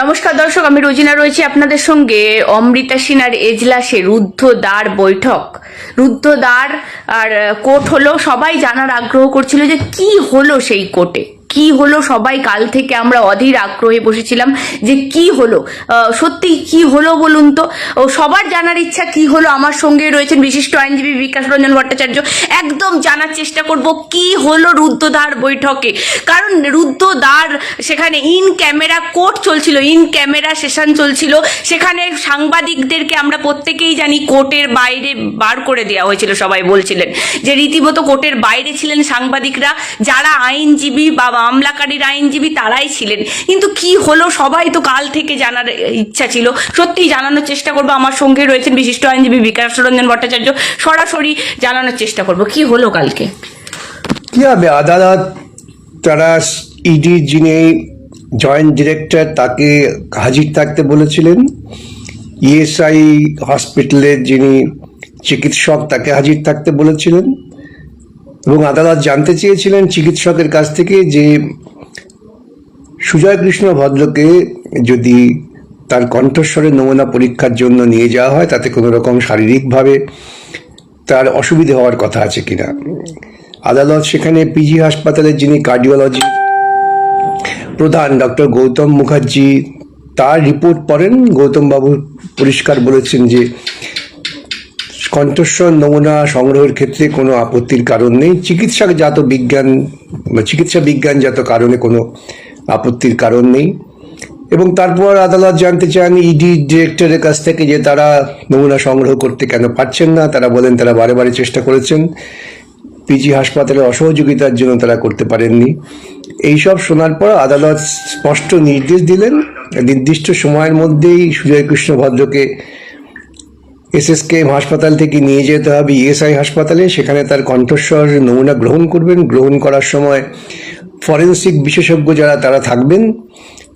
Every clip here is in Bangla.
নমস্কার দর্শক, আমি রোজিনা রয়েছি আপনাদের সঙ্গে। অমৃতা সিনার এজলাসে রুদ্ধদ্বার বৈঠক। রুদ্ধদ্বার আর কোর্ট হলো, সবাই জানার আগ্রহ করছিল যে কি হলো সেই কোর্টে। কি হলো? সবাই কাল থেকে আমরা অধীর আগ্রহে বসেছিলাম যে কি হলো? সত্যি কি হলো বলুন তো? সবার জানার ইচ্ছা কি হলো? আমার সঙ্গে রয়েছেন বিশিষ্ট আইনজীবী বিকাশ রঞ্জন ভট্টাচার্য। একদম জানার চেষ্টা করব কি হলো রুদ্ধদ্বার বৈঠকে। কারণ রুদ্ধদ্বার, সেখানে ইন ক্যামেরা কোর্ট চলছিল ইন ক্যামেরা সেশন চলছিল। সেখানে সাংবাদিকদেরকে আমরা প্রত্যেকেই জানি কোর্টের বাইরে বার করে দেওয়া হয়েছিল, সবাই বলছিলেন। যে রীতিমতো কোর্টের বাইরে ছিলেন সাংবাদিকরা, যারা আইনজীবী বা মামলাকারীর আইনজীবী তারাই ছিলেন। কিন্তু কি হলো? সবাই তো কাল থেকে জানার ইচ্ছা ছিল। সত্যিই জানানোর চেষ্টা করব। আমার সঙ্গে রয়েছেন বিশিষ্ট আইনজীবী বিকাশ রঞ্জন ভট্টাচার্য। সরাসরি জানানোর চেষ্টা করব। কি হলো কালকে? কি হবে? আদালত, তারা ইডি যিনি জয়েন্ট ডিরেক্টর তাকে হাজির থাকতে বলেছিলেন। ইএসআই হসপিটালের যিনি চিকিৎসক, তাকে হাজির থাকতে বলেছিলেন। এবং আদালত জানতে চেয়েছিলেন চিকিৎসকের কাছ থেকে যে সুজয় কৃষ্ণ ভদ্রকে যদি তার কণ্ঠস্বরের নমুনা পরীক্ষার জন্য নিয়ে যাওয়া হয়, তাতে কোনো রকম শারীরিকভাবে তার অসুবিধে হওয়ার কথা আছে কিনা। আদালত সেখানে পিজি হাসপাতালের যিনি কার্ডিওলজি প্রধান ডক্টর গৌতম মুখার্জি তার রিপোর্ট পড়েন। গৌতম বাবু পরিষ্কার বলেছেন যে কণ্ঠস্বর নমুনা সংগ্রহের ক্ষেত্রে কোনো আপত্তির কারণ নেই। চিকিৎসাজাত বিজ্ঞান বা চিকিৎসা বিজ্ঞানজাত কারণে কোনো আপত্তির কারণ নেই। এবং তারপর আদালত জানতে চান ইডি ডিরেক্টরের কাছ থেকে যে তারা নমুনা সংগ্রহ করতে কেন পারছেন না, তারা বলেন তারা বারে বারে চেষ্টা করেছেন। পিজি হাসপাতালে অসহযোগিতার জন্য তারা করতে পারেননি। এইসব শোনার পর আদালত স্পষ্ট নির্দেশ দিলেন। নির্দিষ্ট সময়ের মধ্যেই সুজয় কৃষ্ণ ভদ্রকে এসএসকেএম হাসপাতাল থেকে নিয়ে যেতে হবে ইএসআই হাসপাতালে। সেখানে তার কণ্ঠস্বর, নমুনা গ্রহণ করবেন। গ্রহণ করার সময় ফরেন্সিক বিশেষজ্ঞ যারা, তারা থাকবেন।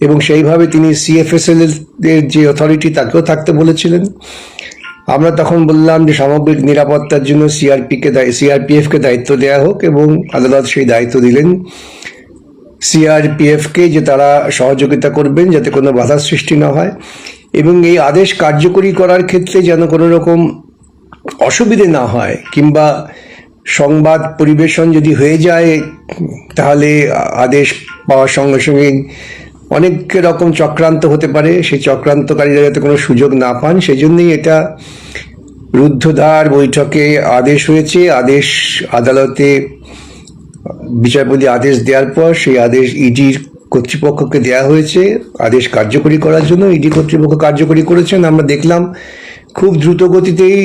এবং সেইভাবে তিনি সিএফএসএল এর যে অথরিটি তাকেও থাকতে বলেছিলেন। আমরা তখন বললাম যে সামগ্রিক নিরাপত্তার জন্য সিআরপিকে সিআরপিএফকে দায়িত্ব দেওয়া হোক এবং আদালত সেই দায়িত্ব দিলেন। সিআরপিএফকে যে তারা সহযোগিতা করবেন, যাতে কোনো বাধার সৃষ্টি না হয়। এবং এই আদেশ কার্যকরী করার ক্ষেত্রে যেন কোনো রকম অসুবিধে না হয়, কিংবা সংবাদ পরিবেশন যদি হয়ে যায়, তাহলে আদেশ পাওয়ার সঙ্গে সঙ্গে অনেক রকম চক্রান্ত হতে পারে। সেই চক্রান্তকারীরা যাতে কোনো সুযোগ না পান সেই জন্যই এটা রুদ্ধদ্বার বৈঠকে আদেশ হয়েছে। আদেশ আদালতে বিচারপতি আদেশ দেওয়ার পর সেই আদেশ ইডির কর্তৃপক্ষকে দেওয়া হয়েছে আদেশ কার্যকরী করার জন্য, ইডি কর্তৃপক্ষ কার্যকরী করেছেন। আমরা দেখলাম খুব দ্রুত গতিতেই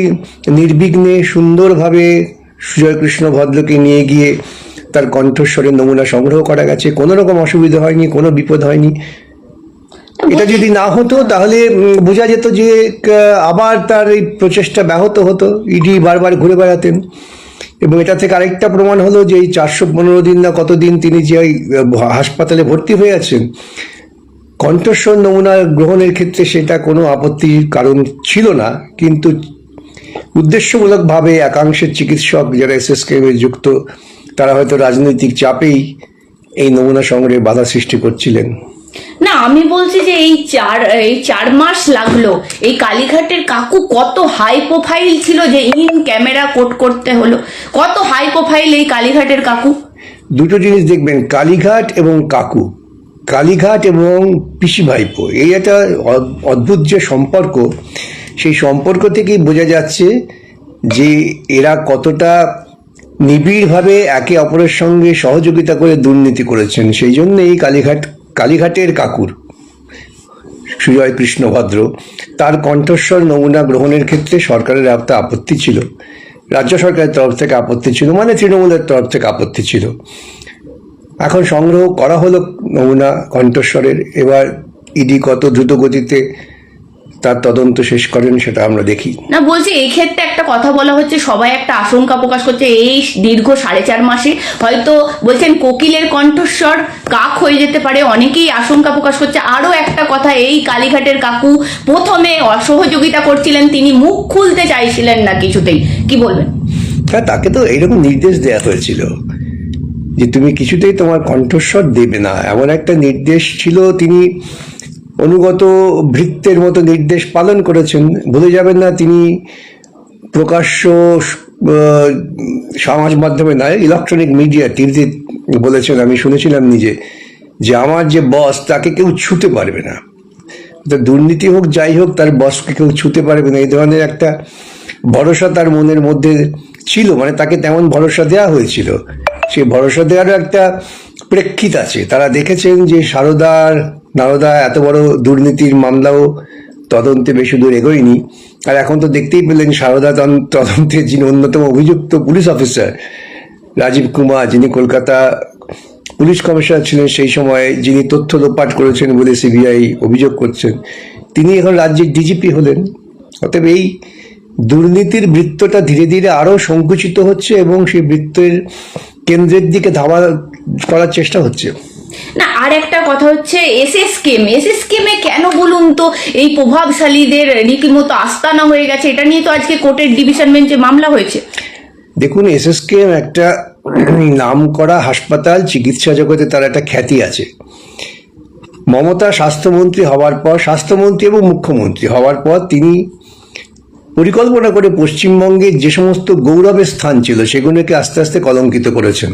নির্বিঘ্নে সুন্দরভাবে সুজয় কৃষ্ণ ভদ্রকে নিয়ে গিয়ে তার কণ্ঠস্বরের নমুনা সংগ্রহ করা গেছে। কোনো রকম অসুবিধা হয়নি, কোনো বিপদ হয়নি। এটা যদি না হতো, তাহলে বোঝা যেত যে আবার তার এই প্রচেষ্টা ব্যাহত হতো। ইডি বারবার ঘুরে বেড়াতেন। এবং এটা থেকে আরেকটা প্রমাণ হলো যে এই চারশো পনেরো দিন না কতদিন তিনি যে হাসপাতালে ভর্তি হয়ে আছেন কণ্ঠস্বর নমুনা গ্রহণের ক্ষেত্রে সেটা কোনো আপত্তির কারণ ছিল না, কিন্তু উদ্দেশ্যমূলকভাবে একাংশের চিকিৎসক যারা এসএসকেএম যুক্ত, তারা হয়তো রাজনৈতিক চাপেই এই নমুনা সংগ্রহে বাধা সৃষ্টি করছিলেন। না, আমি বলছি যে এই চার এই চার মাস লাগল। এই কালীঘাটের কাকু কত হাই প্রোফাইল ছিল যে ইন ক্যামেরা কোট করতে হলো। কত হাই প্রোফাইল এই কালীঘাটের কাকু? দুটো জিনিস দেখবেন, কালীঘাট এবং কাকু। কালীঘাট এবং পিসি ভাইপো এই একটা অদ- অদ্ভুত যে সম্পর্ক, সেই সম্পর্ক থেকেই বোঝা যাচ্ছে যে এরা কতটা নিবিড়ভাবে একে অপরের সঙ্গে সহযোগিতা করে দুর্নীতি করেছেন। সেই জন্য এই কালীঘাট কালীঘাটের কাকুর সুজয় কৃষ্ণভদ্র তার কণ্ঠস্বর নমুনা গ্রহণের ক্ষেত্রে সরকারের একটা আপত্তি ছিল। রাজ্য সরকারের তরফ থেকে আপত্তি ছিল মানে তৃণমূলের তরফ থেকে আপত্তি ছিল। এখন সংগ্রহ করা হলো নমুনা কণ্ঠস্বরের। এবার ইডি কত দ্রুত গতিতে তার তদন্ত শেষ করেন সেটা আমরা দেখি। না বলছি এই ক্ষেত্রে একটা কথা বলা হচ্ছে সবাই একটা আশঙ্কা প্রকাশ করছে এই দীর্ঘ সাড়ে চার মাসে। হয়তো বলছেন কোকিলের কণ্ঠস্বর কাক হয়ে যেতে পারে অনেকেই আশঙ্কা প্রকাশ করছে। আরও একটা কথা এই কালীঘাটের কাকু প্রথমে অসহযোগিতা করছিলেন তিনি মুখ খুলতে চাইছিলেন না কিছুতেই। কি বলবেন? হ্যাঁ তাকে তো এইরকম নির্দেশ দেওয়া হয়েছিল যে তুমি কিছুতেই তোমার কণ্ঠস্বর দেবে না। এমন একটা নির্দেশ ছিল তিনি অনুগত ভৃত্যের মতো নির্দেশ পালন করেছেন। ভুলে যাবেন না তিনি প্রকাশ্য সমাজ মাধ্যমে নয় ইলেকট্রনিক মিডিয়া টিভিতে বলেছেন, আমি শুনেছিলাম নিজে, যে আমার যে বস তাকে কেউ ছুতে পারবে না। তো দুর্নীতি হোক, যাই হোক, তার বসকে কেউ ছুতে পারবে না। এই ধরনের একটা ভরসা তার মনের মধ্যে ছিল মানে তাকে তেমন ভরসা দেওয়া হয়েছিল। সেই ভরসা দেওয়ারও একটা প্রেক্ষিত আছে। তারা দেখেছেন যে সারদার নারদা, এত বড় দুর্নীতির মামলাও তদন্তে বেশি দূর এগোয়নি। আর এখন তো দেখতেই পেলেন সারদা তদন- তদন্তে যিনি অন্যতম অভিযুক্ত পুলিশ অফিসার রাজীব কুমার, যিনি কলকাতা পুলিশ কমিশনার ছিলেন সেই সময়, যিনি তথ্য লোপাট করেছেন বলে সিবিআই অভিযোগ করছেন, তিনি এখন রাজ্যের ডিজিপি হলেন। অতএব এই দুর্নীতির বৃত্তটা ধীরে ধীরে আরও সংকুচিত হচ্ছে এবং সেই বৃত্তের কেন্দ্রের দিকে ধাওয়া করার চেষ্টা হচ্ছে। না আর একটা কথা হচ্ছে এসএস কেম এসএস কেমে কেন বলুন তো এই প্রভাবশালীদের রীতিমতো আস্তানা হয়ে গেছে? এটা নিয়ে তো আজকে কোর্টের ডিভিশন বেঞ্চে মামলা হয়েছে। দেখুন এসএসকে একটা নাম করা হাসপাতাল, চিকিৎসা জগতে তার একটা খ্যাতি আছে। মমতা স্বাস্থ্যমন্ত্রী হওয়ার পর, স্বাস্থ্যমন্ত্রী এবং মুখ্যমন্ত্রী হওয়ার পর তিনি পরিকল্পনা করে পশ্চিমবঙ্গের যে সমস্ত গৌরবের স্থান ছিল, সেগুলোকে আস্তে আস্তে কলঙ্কিত করেছেন।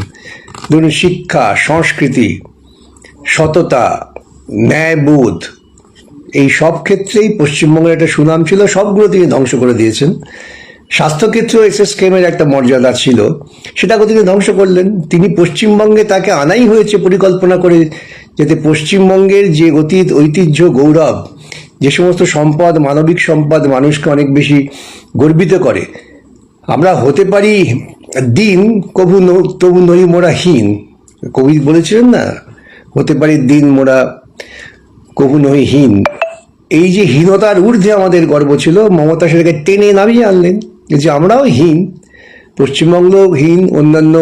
ধরুন, শিক্ষা, সংস্কৃতি সততা, ন্যায়বোধ, এই সব ক্ষেত্রেই পশ্চিমবঙ্গের একটা সুনাম ছিল, সবগুলো তিনি ধ্বংস করে দিয়েছেন। স্বাস্থ্যক্ষেত্রেও এসএস কেমের একটা মর্যাদা ছিল সেটাকে তিনি ধ্বংস করলেন। তিনি পশ্চিমবঙ্গে তাকে আনাই হয়েছে পরিকল্পনা করে যাতে পশ্চিমবঙ্গের যে অতীত, ঐতিহ্য, গৌরব, যে সমস্ত সম্পদ, মানবিক সম্পদ মানুষকে অনেক বেশি গর্বিত করে। আমরা হতে পারি দিন কবু তবু নই মোরা হীন। কবি বলেছিলেন না হতে পারি দিন মোড়া কবু নই হীন। এই যে হীনতার ঊর্ধ্বে আমাদের গর্ব ছিল, মমতা সেটাকে টেনে নামিয়ে আনলেন যে আমরাও হীন। পশ্চিমবঙ্গ হীন, অন্যান্য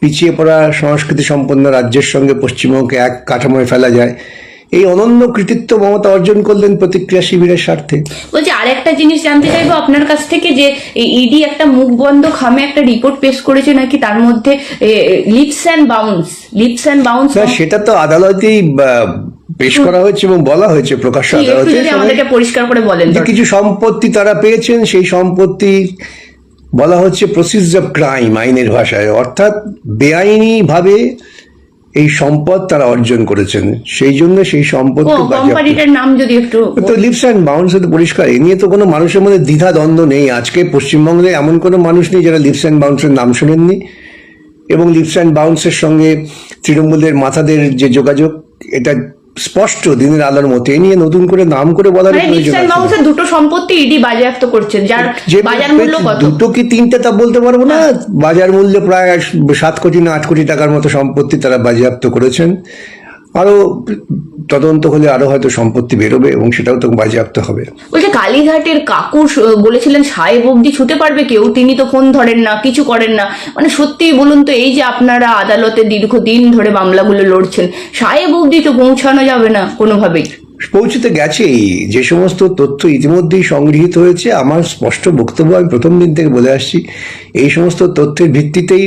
পিছিয়ে পড়া সংস্কৃতি সম্পন্ন রাজ্যের সঙ্গে পশ্চিমবঙ্গকে এক কাঠামোয় ফেলা যায়। এই অনন্য কৃতিত্ব মমতা অর্জন করলেন প্রতিক্রিয়া শিবিরের স্বার্থে। বলছি আরেকটা জিনিস জানতে চাইব আপনার কাছ থেকে যে ইডি একটা মুখ বন্ধ খামে একটা রিপোর্ট পেশ করেছে নাকি তার মধ্যে leaps and bounds leaps and bounds সেটা তো আদালতেই পেশ করা হয়েছে এবং বলা হয়েছে প্রকাশ্য একটু আদালতে আমাদেরকে পরিষ্কার করে বলেন যে কিছু সম্পত্তি তারা পেয়েছেন সেই সম্পত্তি বলা হচ্ছে প্রসিস অফ ক্রাইম আইনের ভাষায়। অর্থাৎ বেআইনি ভাবে এই সম্পদ তারা অর্জন করেছেন। সেই জন্য সেই সম্পদ কোম্পানিটার নাম যদি একটু তো লিপস অ্যান্ড বাউন্স তো পরিষ্কার এ নিয়ে তো কোনো মানুষের মধ্যে দ্বিধা দ্বন্দ্ব নেই। আজকে পশ্চিমবঙ্গে এমন কোনো মানুষ নেই যারা লিপস অ্যান্ড বাউন্সের নাম শোনেননি। এবং লিপস অ্যান্ড বাউন্সের সঙ্গে তৃণমূলের মাথাদের যে যোগাযোগ এটা স্পষ্ট দিনের আলোর মতো এ নিয়ে নতুন করে নাম করে বলার মানে প্রয়োজন আছে। দুটো সম্পত্তি ইডি বাজেয়াপ্ত করছেন যার যে বাজার মূল্য কত? দুটো কি তিনটে তা বলতে পারব না? বাজার মূল্য প্রায় সাত কোটি না আট কোটি টাকার মতো সম্পত্তি তারা বাজেয়াপ্ত করেছেন। আরও তদন্ত হলে আরও হয়তো সম্পত্তি বেরোবে এবং সেটাও তো বাজেয়াপ্ত হবে। বলছে কালীঘাটের কাকু বলেছিলেন সাহেব অব্দি ছুতে পারবে কেউ তিনি তো ফোন ধরেন না কিছু করেন না। মানে সত্যি বলুন তো এই যে আপনারা আদালতে দীর্ঘদিন ধরে মামলাগুলো লড়ছেন সাহেব অব্দি তো পৌঁছানো যাবে না কোনোভাবেই। পৌঁছতে গেছেই। যে সমস্ত তথ্য ইতিমধ্যেই সংগৃহীত হয়েছে আমার স্পষ্ট বক্তব্য আমি প্রথম দিন থেকে বলে আসছি। এই সমস্ত তথ্যের ভিত্তিতেই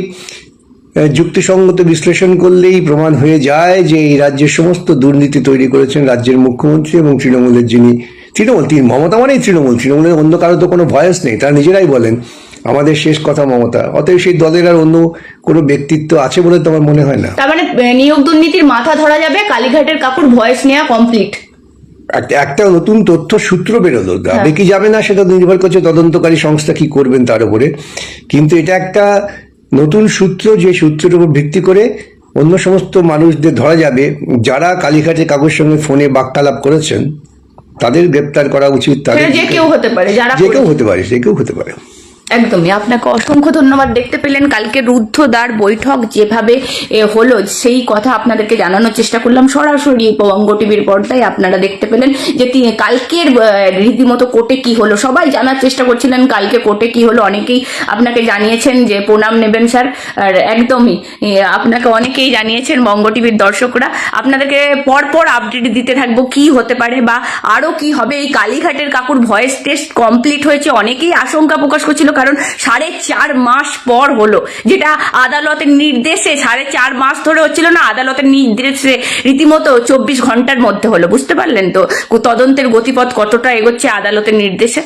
যুক্তিসঙ্গত বিশ্লেষণ করলেই প্রমাণ হয়ে যায় যে এই রাজ্যের সমস্ত দুর্নীতি তৈরি করেছেন রাজ্যের মুখ্যমন্ত্রী এবং তৃণমূলের যিনি তৃণমূল তিনি মমতা মানেই তৃণমূল তৃণমূলের অন্য কারও তো কোনো ভয়েস নেই তারা নিজেরাই বলেন আমাদের শেষ কথা মমতা অতএব সেই দলের আর অন্য কোনো ব্যক্তিত্ব আছে বলে তো আমার মনে হয় না। তার মানে নিয়োগ দুর্নীতির মাথা ধরা যাবে কালীঘাটের কাকুর ভয়েস নেওয়া কমপ্লিট একটা- একটা নতুন তথ্য সূত্র বেরোলো যাবে কি যাবে না সেটা নির্ভর করছে তদন্তকারী সংস্থা কি করবেন তার উপরে কিন্তু এটা একটা নতুন সূত্র যে সূত্রের উপর ভিত্তি করে অন্য সমস্ত মানুষদের ধরা যাবে যারা কালীঘাটে কাগজ সঙ্গে ফোনে বাক্যালাপ করেছেন তাদের গ্রেপ্তার করা উচিত তাদের যে কেউ হতে পারে যে কেউ হতে পারে সে কেউ হতে পারে। একদমই। আপনাকে অসংখ্য ধন্যবাদ। দেখতে পেলেন কালকে রুদ্ধদ্বার বৈঠক যেভাবে হলো, সেই কথা আপনাদেরকে জানানোর চেষ্টা করলাম। সরাসরি বঙ্গ টিভির পর্দায় আপনারা দেখতে পেলেন যে তিনি কালকের রীতিমতো কোর্টে কি হলো। সবাই জানার চেষ্টা করছিলেন কালকে কোর্টে কি হলো। অনেকেই আপনাকে জানিয়েছেন যে প্রণাম নেবেন, স্যার। আর একদমই আপনাকে অনেকেই জানিয়েছেন বঙ্গ টিভির দর্শকরা। আপনাদেরকে পরপর আপডেট দিতে থাকব কি হতে পারে বা আরও কি হবে। এই কালীঘাটের কাকুর ভয়েস টেস্ট কমপ্লিট হয়েছে। অনেকেই আশঙ্কা প্রকাশ করছিল কারণ সাড়ে চার মাস পর হলো, যেটা আদালতের নির্দেশে সাড়ে চার মাস ধরে হচ্ছিল না, আদালতের নির্দেশে রীতিমতো চব্বিশ ঘণ্টার মধ্যে হলো, বুঝতে পারলেন তো? তদন্তের গতিপথ কতটা এগোচ্ছে আদালতের নির্দেশে?